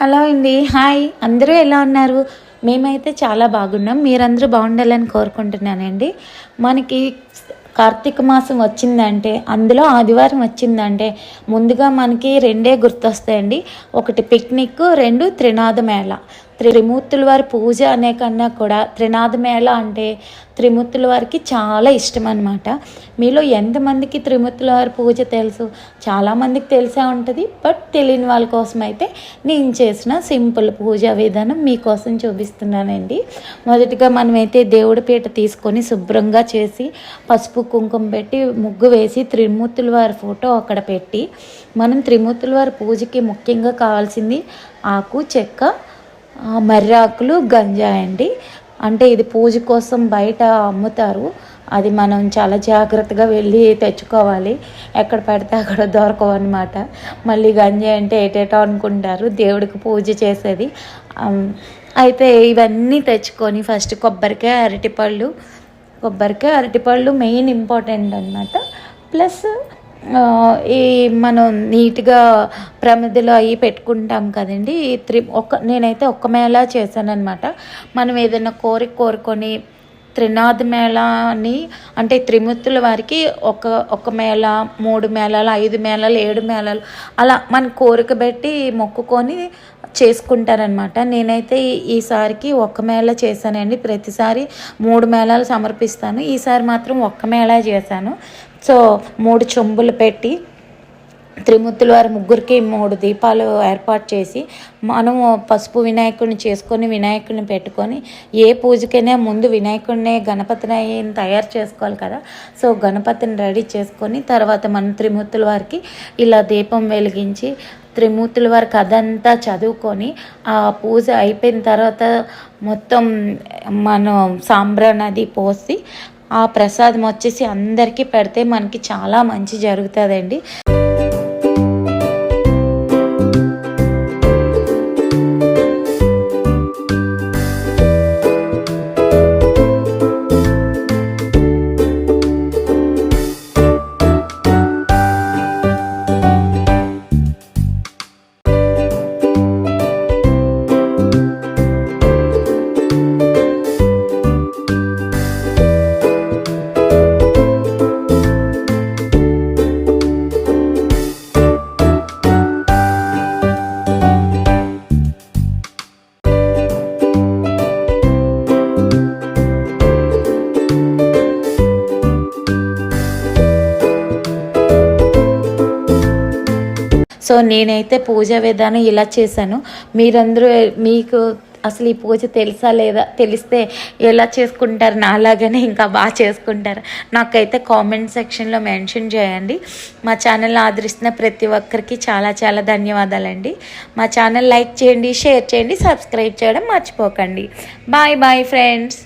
Hello అండి hi. అందరూ ఎలా ఉన్నారు? మేమైతే చాలా బాగున్నాం. మీరందరూ బాగుండాలని కోరుకుంటున్నానండి. మనకి కార్తీక మాసం వచ్చిందంటే అందులో ఆదివారం వచ్చిందంటే ముందుగా మనకి రెండే గుర్తొస్తాయండి. ఒకటి పిక్నిక్ రెండు త్రినాథ మేళ. త్రిమూర్తుల వారి పూజ అనే కన్నా కూడా త్రినాథ మేళ అంటే త్రిమూర్తుల వారికి చాలా ఇష్టం అనమాట మీలో ఎంతమందికి త్రిమూర్తుల వారి పూజ తెలుసు? చాలామందికి తెలిసే ఉంటుంది. బట్ తెలియని వాళ్ళ కోసం అయితే నేను చేసిన సింపుల్ పూజా విధానం మీకోసం చూపిస్తున్నానండి. మొదటిగా మనమైతే దేవుడి పీట తీసుకొని శుభ్రంగా చేసి పసుపు కుంకుమ పెట్టి ముగ్గు వేసి త్రిమూర్తుల వారి ఫోటో అక్కడ పెట్టి మనం త్రిమూర్తుల వారి పూజకి ముఖ్యంగా కావాల్సింది ఆకు చెక్క మర్రాకులు గంజాయి అండి. అంటే ఇది పూజ కోసం బయట అమ్ముతారు. అది మనం చాలా జాగ్రత్తగా వెళ్ళి తెచ్చుకోవాలి. ఎక్కడ పడితే అక్కడ దొరకవు అనమాట మళ్ళీ గంజాయి అంటే ఏటేటో అనుకుంటారు. దేవుడికి పూజ చేసేది. అయితే ఇవన్నీ తెచ్చుకొని ఫస్ట్ కొబ్బరికాయ అరటిపళ్ళు. కొబ్బరికాయ అరటిపళ్ళు మెయిన్ ఇంపార్టెంట్ అనమాట ప్లస్ ఈ మనం నీట్గా ప్రమిదలు అవి పెట్టుకుంటాం కదండి. ఈ త్రి ఒక్క నేనైతే ఒక్క మేళ చేశానమాట మనం ఏదైనా కోరిక కోరుకొని త్రినాథ అని అంటే త్రిమూర్తుల వారికి ఒక ఒక మేళ మూడు మేళాలు ఐదు మేళాలు ఏడు మేళాలు అలా మన కోరిక పెట్టి మొక్కుకొని చేసుకుంటారనమాట నేనైతే ఈసారికి ఒక్క మేళ చేశానండి. ప్రతిసారి మూడు మేళాలు సమర్పిస్తాను. ఈసారి మాత్రం ఒక్క మేళ చేశాను. సో మూడు చెంబులు పెట్టి త్రిమూర్తుల వారి ముగ్గురికి మూడు దీపాలు ఏర్పాటు చేసి మనము పసుపు వినాయకుడిని చేసుకొని వినాయకుడిని పెట్టుకొని ఏ పూజకైనా ముందు వినాయకుడిని గణపతిని తయారు చేసుకోవాలి కదా. సో గణపతిని రెడీ చేసుకొని తర్వాత మన త్రిమూర్తుల వారికి ఇలా దీపం వెలిగించి త్రిమూర్తుల వారి అదంతా చదువుకొని ఆ పూజ అయిపోయిన తర్వాత మొత్తం మనం సాంబ్రాన్ అది పోసి ఆ ప్రసాదం వచ్చేసి అందరికీ పెడితే మనకి చాలా మంచి జరుగుతుందండి. సో నేనైతే పూజ విధానం ఇలా చేశాను. మీరందరూ మీకు అసలు ఈ పూజ తెలుసా లేదా తెలిస్తే ఎలా చేసుకుంటారు? నాలాగానే ఇంకా బాగా చేసుకుంటారు. నాకైతే కామెంట్ సెక్షన్లో మెన్షన్ చేయండి. మా ఛానల్ ఆదరిస్తున్న ప్రతి ఒక్కరికి చాలా చాలా ధన్యవాదాలండి. మా ఛానల్ లైక్ చేయండి షేర్ చేయండి సబ్స్క్రైబ్ చేయడం మర్చిపోకండి. Bye bye friends.